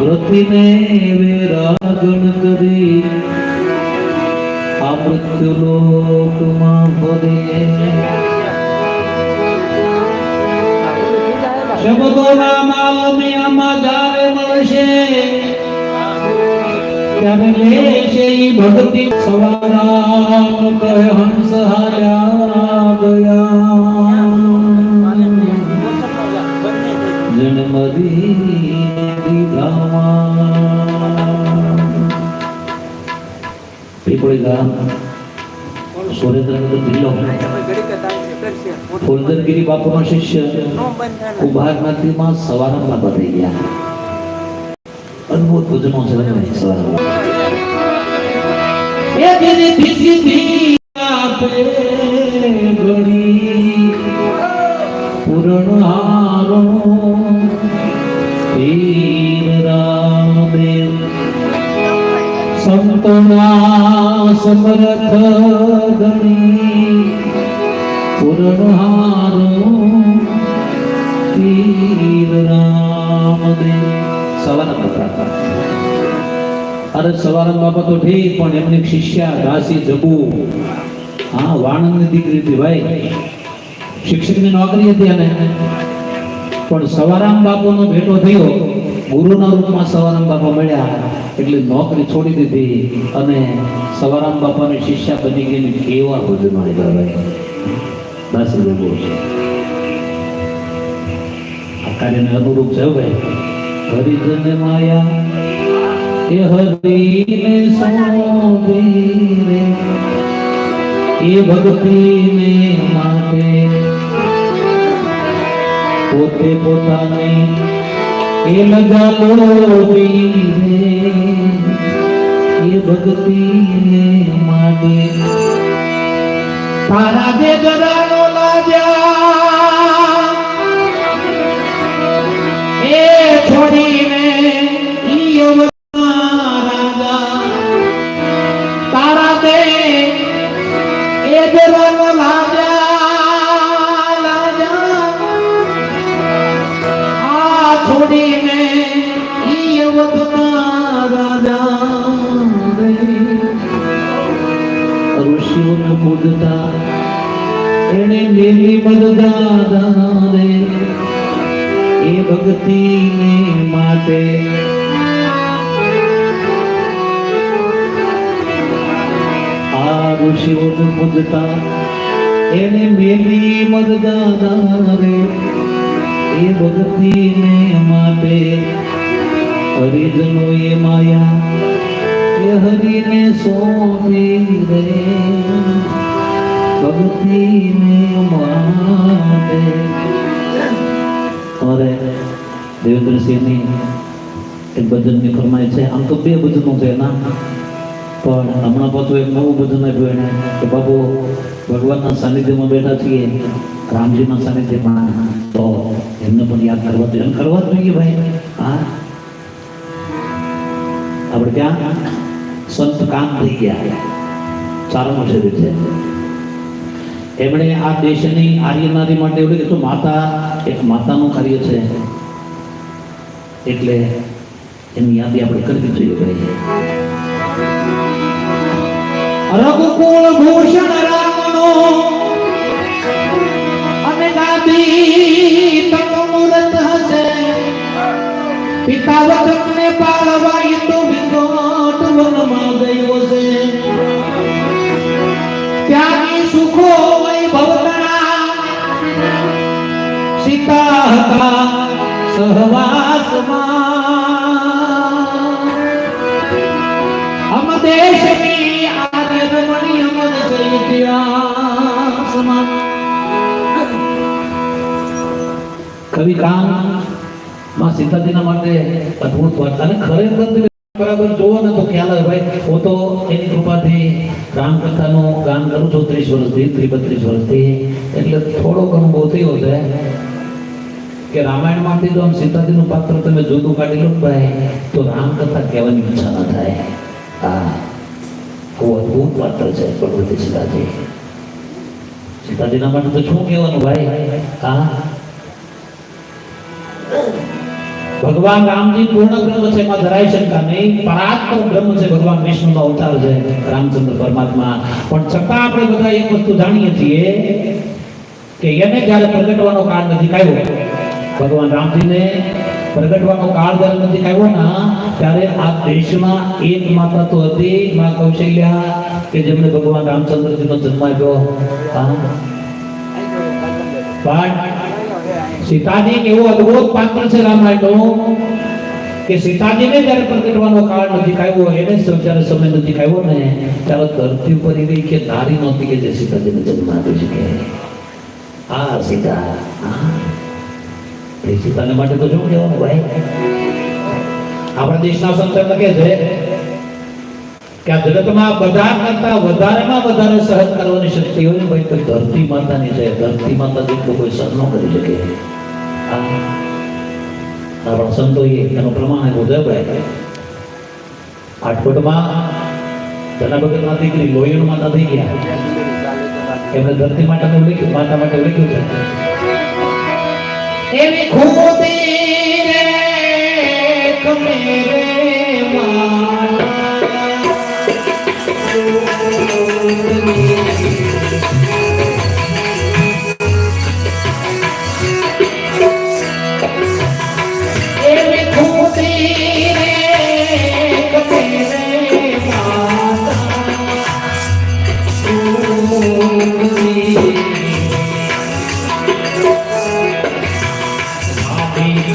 વ્રતિને વેરાગણ કરી આ મૃત્યુલોકમાં ફરે શબ્દોના માલમિયામાં જ્યારે મળશે ત્યારે લેશે ઈ ભક્તિ સવારામ બાપુનો શિષ્ય કુંભારનાથીમાં સવારમાં બદલી ગયા. અદભુત ભજનો છે સવારમાં પૂરણ હારો રામદેવ. સંતોના સમરથ ગણી. અરે સવારના બાપા તો ઠીક પણ એમની શિષ્યા દાસી જબુ હા વાણંદની દીકરી હતી ભાઈ શિક્ષકની નોકરી હતી અને પણ સવારામ બાપુનો ભેટો થયો ગુરુના રૂપમાં સવારામ બાપા મળ્યા એટલે નોકરી છોડી દીધી અને સવારામ બાપાની શિષ્યા બની ગઈ કેવા ભજન મારી ભાઈ દાસી છે આ કાર્યને અનુરૂપ છે ભાઈ હરિજન માયા એ હરિને સોંપી રે એ ભક્તિને માટે પોતે પોતાને એ લગાલો રે એ ભક્તિને માટે તારા દે ગરાનો Yeah. મદદાદા રે એ ભક્તિને માટે. આ ઋષિઓને પૂજતા એને મેલી મદદાદા રે. એ ભક્તિને માટે હરિજનો એ માયા એ હરિને સોંપી રે અમારે દેવેન્દ્રસિંહની એક ભજનની ફરમાય છે. આમ તો બે ભજનો છે એના. પણ હમણાં પાછું એક નવું ભજન આપ્યું એને કે, બાબુ, ભગવાનના સાનિધ્યમાં બેઠા છીએ. રામજીના સાનિધ્યમાં. તો એમને પણ યાદ કરવા જોઈએ એમ કરવા જોઈએ ભાઈ. હા? આપણે ક્યાં? સંત કામ થઈ ગયા. સારામાં શરીર છે. એમણે આ દેશની આર્યનારી માટે એવું તો માતા એક માતાનું કાર્ય છે. એટલે એની યાદી આપણે કરવી જોઈએ ભાઈ. રઘુકુળ ભૂષણ રામનો અને ગાદી તકમુરત હશે. પિતા વચનને પાળવા તો વિકટ વનમાં ગયો છે. ત્યાંની સુખો હતા સહવાસમાં અમ કવિ કામમાં સીતાજીના માટે અદ્ભુત વાત અને ખરેખર બરાબર જોવો ને તો ખ્યાલ આવે ભાઈ, હું તો એની કૃપાથી રામકથાનું ગાન કરું છું, ત્રીસ વર્ષથી ત્રીસ બત્રીસ વર્ષથી, એટલે થોડો ઘણો બહુ થયો છે. કે રામાયણમાંથી જો આમ સીતાજીનું પાત્ર તમે જુદું કાઢી લો ભાઈ તો રામકથા કહેવાની ઈચ્છા ન થાય. હા બહુ અદભુત પાત્ર છે પ્રકૃતિ સીતાજી. સીતાજીના માટે તો શું કહેવાનું ભાઈ? હા? ભગવાન રામજી પૂર્ણ બ્રહ્મ છે, એમાં જરાય શંકા નહીં, પરાત્પર બ્રહ્મ છે, ભગવાન વિષ્ણુનો અવતાર છે, રામચંદ્ર પરમાત્મા. પણ છતાં આપણે બધા એક વસ્તુ જાણીએ છીએ કે એને જ્યારે પ્રગટવાનો કાળ નથી આવ્યો ભગવાન રામજીને પ્રગટવાનો કાળ જ્યારે નથી આવ્યો ને, ત્યારે આ દેશમાં એક માતા તો હતી માં કૌશલ્યા, કે જેમણે ભગવાન રામચંદ્રજીનો જન્મ આપ્યો. સીતાજી એક એવું અદ્ભુત પાત્ર છે રામાયણનું કે સીતાજીને જ્યારે પ્રગટવાનો કાળ નથી આવ્યો, એને જ્યારે સમય નથી આવ્યો ને, ત્યારે ધરતી ઉપર એવી કે નારી નહોતી કે જે સીતાજીને જન્મ આપી શકે. આ સીતા. સીતાને માટે તો શું કહેવાનું ભાઈ. આપણા દેશના સંત લખે છે કે આ જગતમાં બધા કરતા વધારેમાં વધારે સહન કરવાની શક્તિ હોય ભાઈ, તો ધરતી માતાની છે ધરતી માતા જેટલું કોઈ સહન ન કરી શકે. આપણા સંતોએ એનું પ્રમાણ છે ભાઈ. આટકોટમાં તેના બગલમાં દીકરી લોહીણ માતા થઈ ગયા. એમને ધરતી માતાનું લખ્યું, માતા માટે લખ્યું છે. એવી ખોદી રે એવી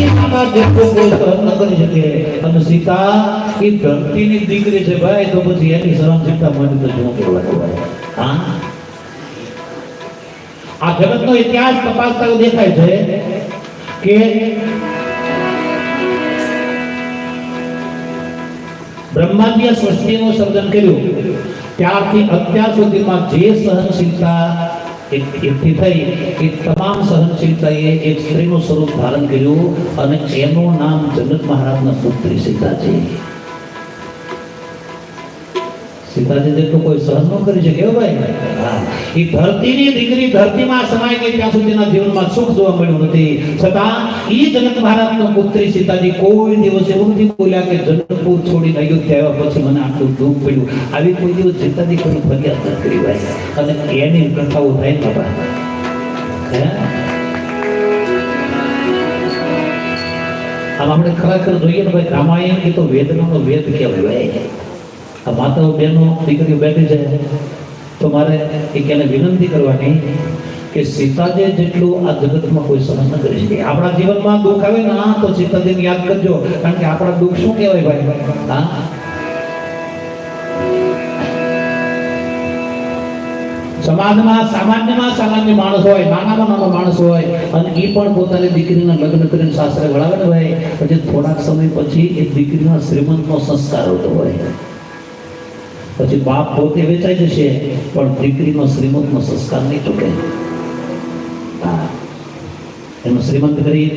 ધરતીમાં જેટલું કોઈ સહન ન સર્જન કર્યું. ત્યારથી અત્યાર સુધીમાં જે સહનશીલતા એકઠી થઈ એ તમામ સહનશીલતાએ એક સ્ત્રીનું સ્વરૂપ ધારણ કર્યું અને એનું નામ જગત મહારાજના પુત્રી સીતાજી સીતાજી જેટલું કોઈ સહન ન કરી શકે હો ભાઈ એ ધરતીની દીકરી ધરતીમાં સમાય ગઈ ત્યાં સુધીના જીવનમાં સુખ જોવા મળ્યું નથી. છતાં એ જનક મહારાજનો પુત્રી સીતાજી કોઈ દિવસ એવું નથી બોલ્યા કે જનકપુર છોડીને અયોધ્યા આવ્યા પછી મને આટલું દુઃખ પડ્યું. આવી કોઈ દિવસ સીતાજી કોઈ ફરિયાદ ન કરી ભાઈ અને એની કથાઓ થાય ને બાબા આમ આપણે ખરેખર જોઈએ ને ભાઈ, રામાયણ એ તો વેદનાનો વેદ કહેવાય. આ માતાઓ બહેનો, દીકરીઓ બેઠી છે. તો મારે એક એને વિનંતી કરવાની કે સીતાજી જેટલું આ જગતમાં કોઈ સહન ન કરી શકે. આપણા જીવનમાં દુઃખ આવે ને તો સીતાજીને યાદ કરજો. કારણ કે આપણા દુઃખ શું કહેવાય ભાઈ? હા? સમાજમાં, સામાન્યમાં સામાન્ય માણસ હોય, નાનામાં નાનો માણસ હોય, અને એ પણ પોતાની દીકરીના લગ્ન કરીને સાસરે વળાવે ભાઈ. પછી થોડાક સમય પછી એ દીકરીના શ્રીમંતનો સંસ્કાર હોતો હોય. પછી બાપ પોતે વેચાઈ જશે, પણ દીકરીનો શ્રીમંતનો સંસ્કાર નહીં તૂટે. હા. એનો શ્રીમંત કરી